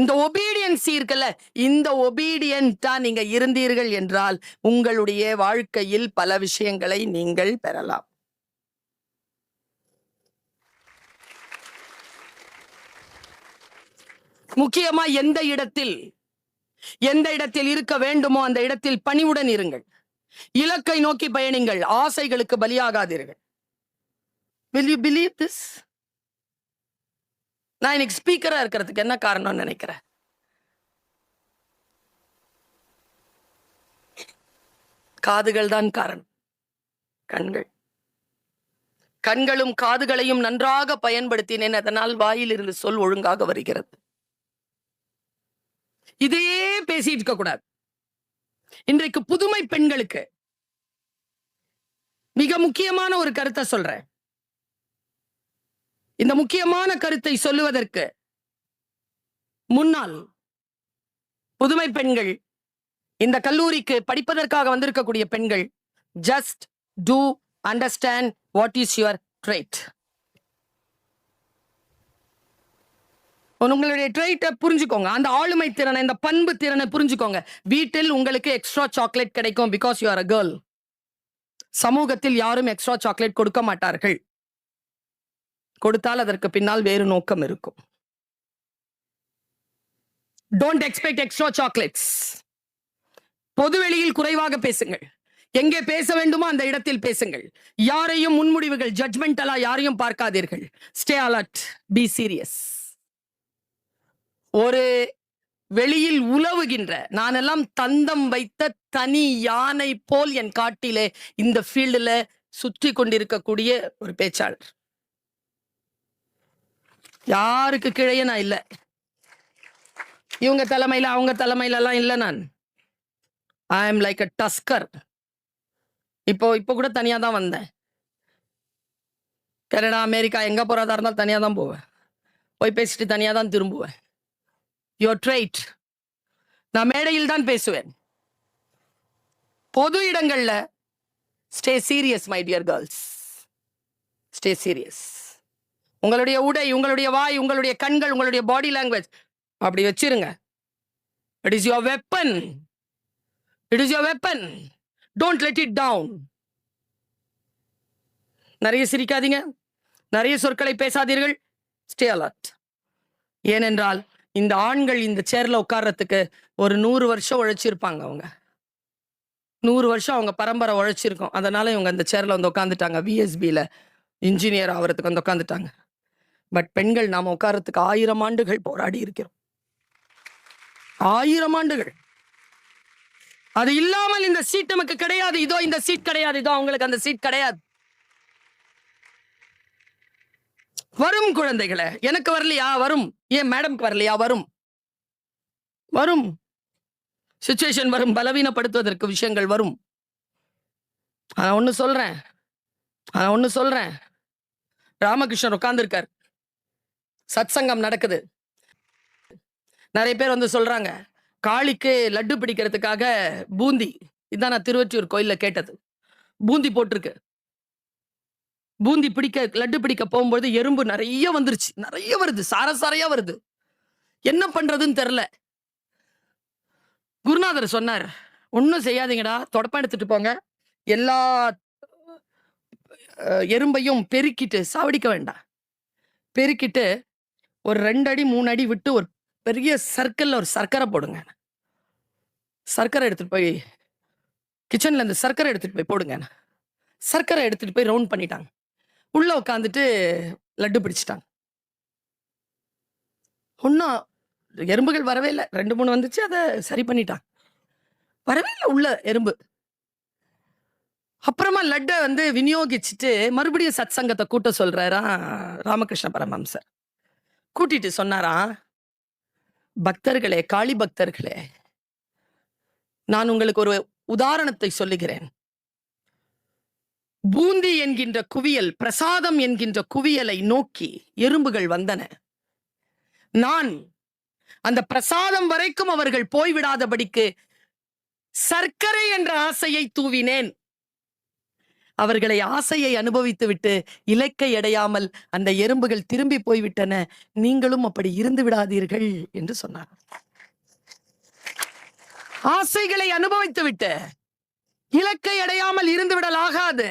இந்த ஒபீடியன்ஸ் இருக்குல்ல இந்த ஒபீடியன்ட்டா நீங்க இருந்தீர்கள் என்றால் உங்களுடைய வாழ்க்கையில் பல விஷயங்களை நீங்கள் பெறலாம். முக்கியமா எந்த இடத்தில் எந்த இடத்தில் இருக்க வேண்டுமோ அந்த இடத்தில் பணிவுடன் இருங்கள். இலக்கை நோக்கி பயணிங்கள் ஆசைகளுக்கு பலியாகாதீர்கள். Will you believe this? நான் இன்னைக்கு ஸ்பீக்கரா இருக்கிறதுக்கு என்ன காரணம்னு நினைக்கிறேன்? காதுகள் தான் காரணம். கண்கள். கண்களும் காதுகளையும் நன்றாக பயன்படுத்தினேன். அதனால் வாயிலிருந்து சொல் ஒழுங்காக வருகிறது. இதையே பேசிட்டு இருக்க கூடாது. இன்றைக்கு புதுமை பெண்களுக்கு மிக முக்கியமான ஒரு கருத்தை சொல்றேன். இந்த முக்கியமான கருத்தை சொல்லுவதற்கு முன்னால் புதுமை பெண்கள் இந்த கல்லூரிக்கு படிப்பதற்காக வந்திருக்கக்கூடிய பெண்கள் just to understand what is your trait உங்களுடைய ட்ரைட்டை புரிஞ்சுக்கோங்க. அந்த ஆளுமை திறனை இந்த பண்பு திறனை புரிஞ்சுக்கோங்க. வீட்டில் உங்களுக்கு எக்ஸ்ட்ரா சாக்லேட் கிடைக்கும் because you are a girl சமூகத்தில் யாரும் எக்ஸ்ட்ரா சாக்லேட் கொடுக்க மாட்டார்கள். கொடுத்தால் அதற்கு பின்னால் வேறு நோக்கம் இருக்கும். டோன்ட் எக்ஸ்பெக்ட் எக்ஸ்ட்ரா சாக்லேட்ஸ் பொதுவெளியில் குறைவாக பேசுங்கள். எங்கே பேச வேண்டுமோ அந்த இடத்தில் பேசுங்கள். யாரையும் முன்முடிவுகள் ஜட்மெண்டலா யாரையும் பார்க்காதீர்கள். ஸ்டே அலர்ட் பி சீரியஸ் ஒரு வெளியில் உலவுகின்ற நானெல்லாம் தந்தம் வைத்த தனி யானை போல் என் காட்டிலே இந்த ஃபீல்டில் சுற்றி கொண்டிருக்கக்கூடிய ஒரு பேச்சாளர். யாருக்கு கீழே நான் இல்லை. இவங்க தலைமையில் அவங்க தலைமையிலலாம் இல்லை நான். I am like a tusker இப்போ இப்போ கூட தனியாக தான் வந்தேன். கனடா அமெரிக்கா எங்கே போகிறதா இருந்தாலும் தனியாக தான் போவேன். போய் பேசிட்டு தனியாக தான் திரும்புவேன். யோர் ட்ரைட் நான் மேடையில் தான் பேசுவேன். பொது இடங்கள்ல stay serious my dear girls stay serious உங்களுடைய உடை உங்களுடைய வாய் உங்களுடைய கண்கள் உங்களுடைய பாடி லாங்குவேஜ் அப்படி வச்சிருங்க. It is your weapon it is your weapon don't let it down நிறைய சிரிக்காதீங்க. நிறைய சொற்களை பேசாதீர்கள். ஸ்டே அலர்ட் ஏனென்றால் இந்த ஆண்கள் இந்த சேர்ல உட்கார்றதுக்கு ஒரு நூறு வருஷம் உழைச்சிருப்பாங்க அவங்க. நூறு வருஷம் அவங்க பரம்பரை உழைச்சிருக்கோம். அதனால இவங்க அந்த சேர்ல வந்து உட்காந்துட்டாங்க விஎஸ்பியில இன்ஜினியர் ஆகிறதுக்கு வந்து உட்காந்துட்டாங்க பட் பெண்கள் நாம் உட்காரத்துக்கு ஆயிரம் ஆண்டுகள் போராடி இருக்கிறோம். ஆயிரம் ஆண்டுகள். அது இல்லாமல் இந்த சீட் நமக்கு கிடையாது. இதோ இந்த சீட் கிடையாது. இதோ அவங்களுக்கு அந்த சீட் கிடையாது. வரும் குழந்தைகளை. எனக்கு வரலையா? வரும். ஏன் மேடம்க்கு வரலையா? வரும். வரும். சுச்சுவேஷன் வரும். பலவீனப்படுத்துவதற்கு விஷயங்கள் வரும். நான் ஒன்று சொல்றேன். நான் ஒன்று சொல்றேன். ராமகிருஷ்ணன் உட்கார்ந்துருக்கார். சத்சங்கம் நடக்குது. நிறைய பேர் வந்து சொல்றாங்க காளிக்கு லட்டு பிடிக்கிறதுக்காக பூந்தி. இதான் நான் திருவொற்றியூர் கோயில்ல கேட்டது. பூந்தி போட்டிருக்கு. பூந்தி பிடிக்க லட்டு பிடிக்க போகும்போது எறும்பு நிறைய வந்துருச்சு. நிறைய வருது. சாரசாரையா வருது. என்ன பண்றதுன்னு தெரில. குருநாதர் சொன்னார் ஒன்றும் செய்யாதீங்கடா. தொடப்பம் எடுத்துட்டு போங்க. எல்லா எறும்பையும் பெருக்கிட்டு சாவடிக்க வேண்டாம். பெருக்கிட்டு ஒரு ரெண்டு அடி மூணு அடி விட்டு ஒரு பெரிய சர்க்கிளில் ஒரு சர்க்கரை போடுங்க. சர்க்கரை எடுத்துகிட்டு போய் கிச்சனில் இந்த சர்க்கரை எடுத்துகிட்டு போய் போடுங்க. சர்க்கரை எடுத்துகிட்டு போய் ரவுண்ட் பண்ணிட்டாங்க. உள்ளே உட்காந்துட்டு லட்டு பிடிச்சிட்டாங்க. ஒன்றும் எறும்புகள் வரவே இல்லை. ரெண்டு மூணு வந்துச்சு. அதை சரி பண்ணிட்டாங்க. வரவே இல்லை உள்ள எறும்பு. அப்புறமா லட்டை வந்து விநியோகிச்சுட்டு மறுபடியும் சத் சங்கத்தை கூட்ட சொல்கிறாராம் ராமகிருஷ்ண பரமஹம்சர். கூட்டிட்டு சொன்னாராம் பக்தர்களே காளி பக்தர்களே நான் உங்களுக்கு ஒரு உதாரணத்தை சொல்லுகிறேன். பூந்தி என்கின்ற குவியல் பிரசாதம் என்கின்ற குவியலை நோக்கி எறும்புகள் வந்தன. நான் அந்த பிரசாதம் வரைக்கும் அவர்கள் போய்விடாதபடிக்கு சர்க்கரை என்ற ஆசையை தூவினேன். அவர்களை ஆசையை அனுபவித்துவிட்டு இலக்கை அடையாமல் அந்த எறும்புகள் திரும்பி போய்விட்டன. நீங்களும் அப்படி இருந்து விடாதீர்கள் என்று சொன்னார். ஆசைகளை அனுபவித்து விட்டு இலக்கை அடையாமல் இருந்து விடலாகாது.